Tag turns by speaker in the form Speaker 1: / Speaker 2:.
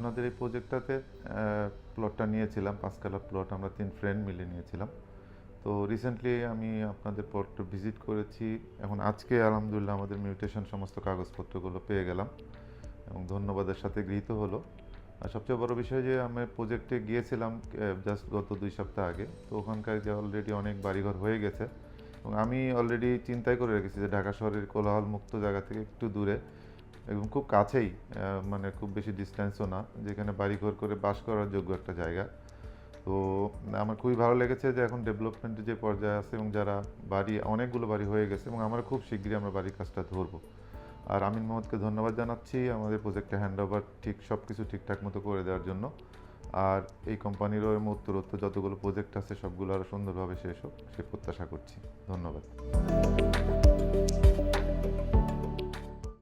Speaker 1: আপনাদের এই প্রজেক্টটাতে প্লটটা নিয়েছিলাম পাঁচকালা প্লট আমরা তিন ফ্রেন্ড মিলে নিয়েছিলাম। তো রিসেন্টলি আমি আপনাদের প্লটটা ভিজিট করেছি। এখন আজকে আলহামদুলিল্লাহ আমাদের মিউটেশন সমস্ত কাগজপত্রগুলো পেয়ে গেলাম এবং ধন্যবাদের সাথে গৃহীত হলো। আর সবচেয়ে বড় বিষয় যে আমি প্রজেক্টে গিয়েছিলাম জাস্ট গত দুই সপ্তাহ আগে। তো ওখানকার যে অলরেডি অনেক বাড়িঘর হয়ে গেছে। এবং আমি অলরেডি চিন্তাই করে রেখেছি যে ঢাকা শহরের কোলাহল মুক্ত জায়গা থেকে একটু দূরে এবং খুব কাছেই মানে খুব বেশি ডিস্টেন্সও না, যেখানে বাড়িঘর করে বাস করার যোগ্য একটা জায়গা। তো আমার খুবই ভালো লেগেছে যে এখন ডেভেলপমেন্টের যে পর্যায়ে আছে এবং যারা বাড়ি, অনেকগুলো বাড়ি হয়ে গেছে এবং আমরা খুব শীঘ্রই আমরা বাড়ির কাজটা ধরবো। আর আমিন মোহাম্মদকে ধন্যবাদ জানাচ্ছি আমাদের প্রজেক্টে হ্যান্ড ওভার ঠিক সব কিছু ঠিকঠাক মতো করে দেওয়ার জন্য। আর এই কোম্পানিরও উত্তরোত্তর যতগুলো প্রজেক্ট আছে সবগুলো আরও সুন্দরভাবে শেষ হোক, সে প্রত্যাশা করছি। ধন্যবাদ।